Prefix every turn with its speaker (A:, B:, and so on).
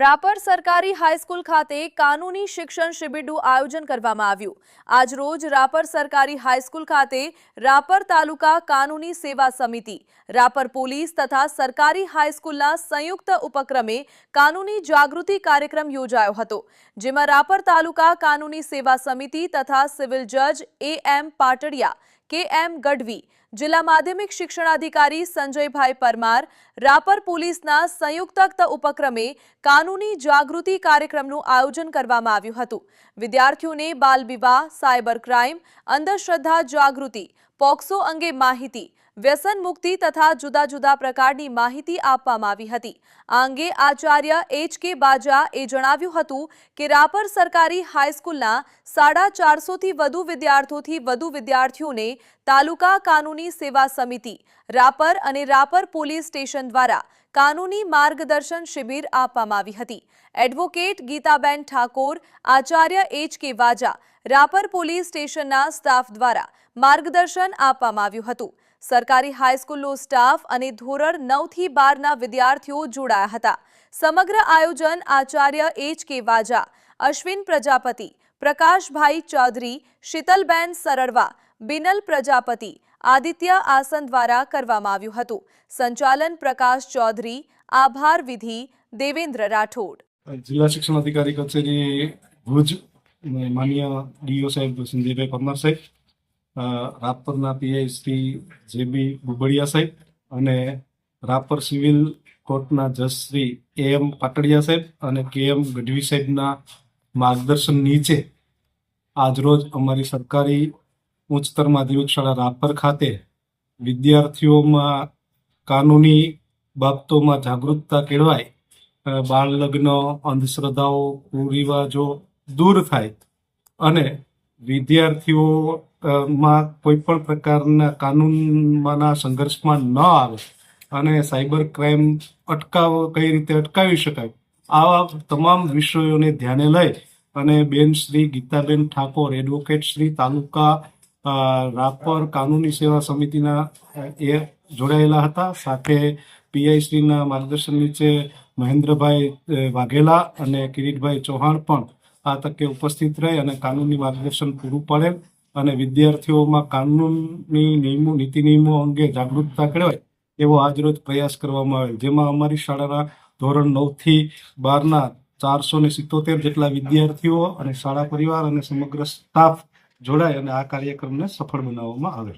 A: રાપર સરકારી હાઈસ્કૂલ ખાતે કાનૂની શિક્ષણ શિબિરનું આયોજન કરવામાં આવ્યું. આજરોજ રાપર સરકારી હાઈસ્કૂલ ખાતે રાપર તાલુકા કાનૂની સેવા સમિતિ, રાપર પોલીસ તથા સરકારી હાઈસ્કૂલના સંયુક્ત ઉપક્રમે કાનૂની જાગૃતિ કાર્યક્રમ યોજાયો હતો, જેમાં રાપર તાલુકા કાનૂની સેવા સમિતિ તથા સિવિલ જજ એ એમ પાટડિયા કે એમ ગઢવી. જિલ્લા માધ્યમિક શિક્ષણાધિકારી સંજયભાઈ પરમાર, રાપર પોલીસના સંયુક્ત ઉપક્રમે કાનૂની જાગૃતિ કાર્યક્રમનું આયોજન કરવામાં આવ્યું હતું. વિદ્યાર્થીઓને બાલ વિવાહ સાયબર ક્રાઇમ, અંધશ્રદ્ધા જાગૃતિ, પોક્સો અંગે માહિતી વ્યસન મુક્તિ તથા જુદા જુદા પ્રકારની માહિતી આપવામાં આવી હતી. આ અંગે આચાર્ય એચ કે બાજા એ જણાવ્યું હતું કે રાપર સરકારી હાઈસ્કૂલના સાડા ચારસોથી વધુ વિદ્યાર્થીઓથી વધુ વિદ્યાર્થીઓને તાલુકા કાનૂની સેવા સમિતિ, રાપર અને રાપર પોલીસ સ્ટેશન દ્વારા કાનૂની માર્ગદર્શન શિબિર આપવામાં આવી હતી. Advocate Gitaben Thakor, Acharya H K Vaja Rapar police સ્ટેશનના સ્ટાફ દ્વારા માર્ગદર્શન આપવામાં આવ્યું હતું. સરકારી હાઈસ્કૂલનો સ્ટાફ અને ધોરણ નવથી બારના વિદ્યાર્થીઓ જોડાયા હતા. સમગ્ર આયોજન આચાર્ય એચ કે વાજા, અશ્વિન પ્રજાપતિ, પ્રકાશભાઈ ચૌધરી, શીતલબેન સરળવા બિનલ પ્રજાપતિ, આદિત્ય આસન દ્વારા કરવામાં આવ્યું હતું. સંચાલન પ્રકાશ ચૌધરી, આભાર વિધિ, દેવેન્દ્ર રાઠોડ.
B: જિલ્લા શિક્ષણ અધિકારી કચેરી ભુજ માન્ય ડીઓ સાહેબ સંજયભાઈ પરમાર સાહેબ રાપરના પીઆઈ શ્રી જે બી બુબડિયા સાહેબ અને રાપર સિવિલ કોર્ટના જજ શ્રી એમ પાટડિયા સાહેબ અને કે એમ ગઢવી સાહેબના માર્ગદર્શન નીચે આજરોજ અમારી સરકારી ઉચ્ચતર માધ્યમિક શાળા રાપર ખાતે વિદ્યાર્થીઓમાં કાનૂની બાબતોમાં જાગૃતતા કેળવાય બાળ લગ્ન અંધશ્રદ્ધાઓ, કુરિવાજો દૂર થાય અને વિદ્યાર્થીઓ માં કોઈ પણ પ્રકારના કાનૂનમાંના સંઘર્ષમાં ન આવે અને સાયબર ક્રાઇમ અટકાવ કઈ રીતે અટકાવી શકાય, આવા તમામ વિષયોને ધ્યાને લઈ અને બેન શ્રી ગીતાબેન ઠાકોર, એડવોકેટ શ્રી તાલુકા રાપર કાનૂની સેવા સમિતિના એ જોડાયેલા હતા. સાથે પીઆઈ શ્રીના માર્ગદર્શન નીચે મહેન્દ્રભાઈ વાઘેલા અને કિરીટભાઈ ચૌહાણ પણ આ તકે ઉપસ્થિત રહી અને કાનૂની માર્ગદર્શન પૂરું પાડેલ. અને વિદ્યાર્થીઓમાં કાનૂનની નિયમો, નીતિ નિયમો અંગે જાગૃતતા કેળવાય એવો આજરોજ પ્રયાસ કરવામાં આવેલ. જેમાં અમારી શાળાના ધોરણ નવથી બારના ચારસો ને સિત્તોતેર જેટલા વિદ્યાર્થીઓ અને શાળા પરિવાર અને સમગ્ર સ્ટાફ જોડાય અને આ કાર્યક્રમને સફળ બનાવવામાં આવેલ.